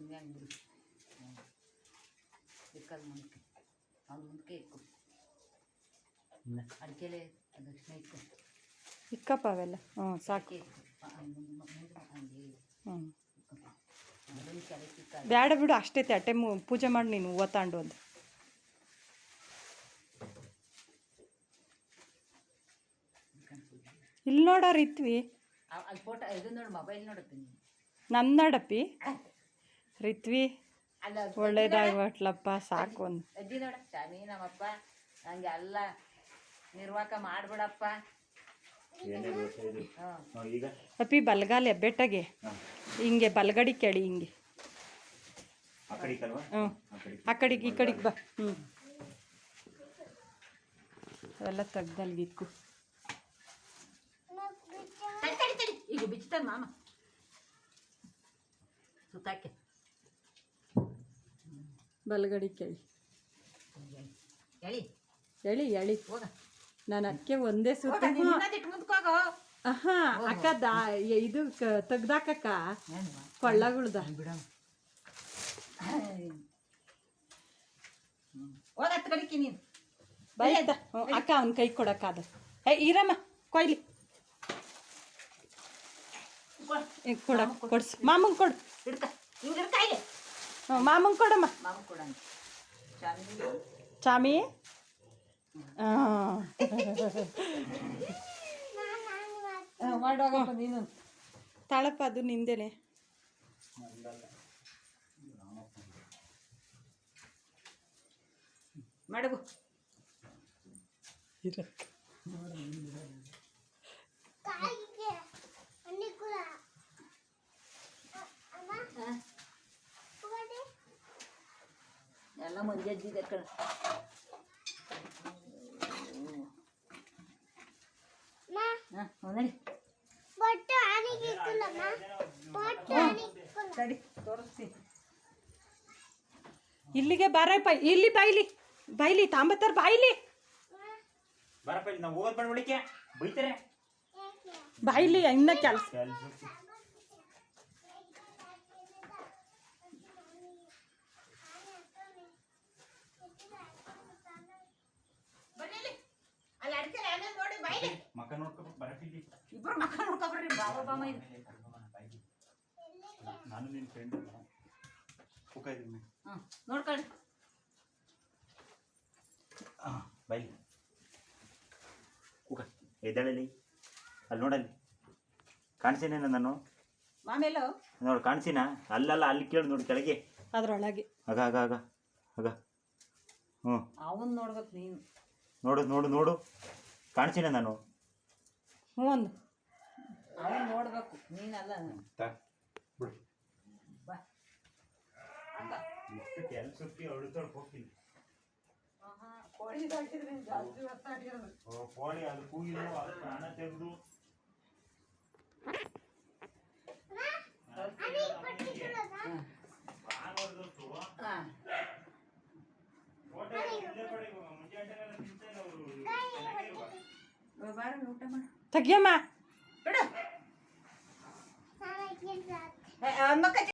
ಸುಮ್ಮನೆ ದಿಕ್ಕಲ್ಲಿ ಮುಂದಕ್ಕೆ ಅವ್ನು ಮುಂದಕ್ಕೆ ಇಕ್ಕು ಅಡಿಕೆಲೆ ದಕ್ಷಿಣ ಇಕ್ಕು ಇಕ್ಕಪ್ಪ ಅವೆಲ್ಲ? ಹ್ಞೂ ಸಾಕು. ಬೇಡ ಬಿಡು ಅಷ್ಟೇ ಅಟ್ಟೆ ಮು ಪೂಜೆ ಮಾಡಿ ನೀನು ಹೂವು ತಗೊಂಡು ಒಂದು ಇಲ್ಲಿ ನೋಡೋರು ಇತ್ವಿ. ಅಲ್ಲಿ ಫೋಟೋ ಇದು ನೋಡಿ ಮೊಬೈಲ್ ನೋಡುತ್ತೆ ನನ್ನ ನೋಡಪ್ಪಿ ರಿತ್ವಿ ಅಲ್ಲ ಅದು ಒಳ್ಳೇದಾಗ್ಬಟ್ಲಪ್ಪ ಸಾಕು ಒಂದು ಅಜ್ಜಿ ನೋಡ ಶಾಮಿ ನಮ್ಮಪ್ಪ ನಂಗೆ ಎಲ್ಲ ನಿರ್ವಾಕ ಮಾಡ್ಬಿಡಪ್ಪ. ಅಪ್ಪಿ ಬಲ್ಗಾಲ ಎಬ್ಬೆಟ್ಟಗೆ ಹಿಂಗೆ ಬಲ್ಗಡಿ ಕೇಳಿ ಹಿಂಗೆ. ಹ್ಞೂ ಆ ಕಡೆ ಕಡೆಗೆ ಈ ಕಡೆಗೆ ಬಾ. ಹ್ಞೂ ಅವೆಲ್ಲ ತೆಗ್ದಲ್ಗಿಕ್ಕು ತಡಿ ತಡಿ ತಡಿ. ಈಗ ಬಿಚ್ಚ ಮಾಮ. ಸುತ್ತಾಕೆ. ಬಲ್ಗಡಿ ಕೆಳಿ ಹೇಳಿ ಎಳಿ ಎಳಿ. ಹೋಗ. ನಾನು ಅದಕ್ಕೆ ಒಂದೇ ಸುತ್ತ ಆಹಾ ಅಕ್ಕ ದಾ ಇದು ತೆಗ್ದಾಕಕ್ಕ. ಕೊಳ್ಳಗಳ್ದ. ಬಿಡ. ಹೋಗ ಹತ್ತು ನೀನು. ಬೈತ ಅಕ್ಕ ಅವ್ನ ಕೈ ಕೊಡಕ್ಕಾದ ಏ ಇರಮ್ಮ ಕೊಯ್ಲಿ. ಕೊಡ. ಕೊಡ್ಸು. ಮಾಮಂಗೆ ಕೊಡು. ಹಿಡ್ಕ. ಹಿಂಗೆ ಹಿಡ್ಕ ಇಲ್ಲಿ ಹ್ಞೂ ಮಾಮಂಗೆ ಕೊಡಮ್ಮ ಮಾಮ ಕೊಡಂಗ ಶಾಮಿ ಚಾಮಿ ಹಾಂ ಮಾಡೋಗಪ್ಪ ನೀನು ತಾಳಪ್ಪ ಅದು ನಿಂದೇನೆ ಮಾಡಗು ಎಲ್ಲ ಮಂಜಜ್ಜಿದೆ ಕಣ ಹಾಂ ನಡಿ ತಡಿ ತೋರಿಸ್ತೀನಿ ಇಲ್ಲಿಗೆ ಬಾರಪ್ಪ ಇಲ್ಲಿ ಬಾಯ್ಲಿ ಬಾಯ್ಲಿ ತಾಂಬತ್ತಾರ ಬಾಯ್ಲಿ ಬರಪ್ಪ ಇಲ್ಲಿ ನಾವು ಹೋಗೋದು ಬೇಡ ಒಳಿಕೆ ಬೈತಾರೆ ಬಾಯ್ಲಿ ಇನ್ನ ಕೆಲಸ ನೋಡ್ಕೊಬೇಕು ಬರಪ್ಪ ಇಬ್ಬರು ಮಕ್ಕಳು ನೋಡ್ಕೊಬ್ರಿ ಬಾಬಾ ಬಾಮ ಇದು. ನಾನು ನಿನ್ನ ಫ್ರೆಂಡ್ ಕುಕ್ಕ ಇದೀನಿ ಹಾಂ ನೋಡ್ಕೊಳ್ಳಿ ಹಾಂ ಬೈಲಿ. ಕುಕ್ಕ ಎದ್ದೇಳಲಿ ಅಲ್ಲಿ ನೋಡಲ್ಲಿ. ಕಾಣಿಸಿನೇನ ನಾನು? ಮಾಮೇಲು ನೋಡು ಕಾಣಿಸಿನ? ಅಲ್ಲಲ್ಲ ಅಲ್ಲಿ ಕೇಳು ನೋಡು ಕೆಳಗೆ. ಅದ್ರೊಳಗೆ. ಆಗ ಆಗ ಆಗ ಆಗ. ಹ್ಞೂ ಅವನು ನೋಡ್ಬೇಕು ನೀನು. ನೋಡು ನೋಡು ನೋಡು. ಕಾಣಿಸಿನ ನಾನು? ಹ್ಞೂ ಒಂದು ಅವನ್ ನೋಡ್ಬೇಕು ನೀನಲ್ಲ. ಕೋಳಿ ಜಾಸ್ತಿ ಹೊತ್ತಾಡಿರೋದು ಓ, ಕೋಳಿ ಅದು ಕೂಗಿಲ್ಲ ಅದು ಪ್ರಾಣ ತೆಗೆದು. ಬಾರ ಊಟ ಮಾಡು ತೆಗಿಯಮ್ಮ ಬಿಡು ಏ, ಆ ಮಕ್ಕ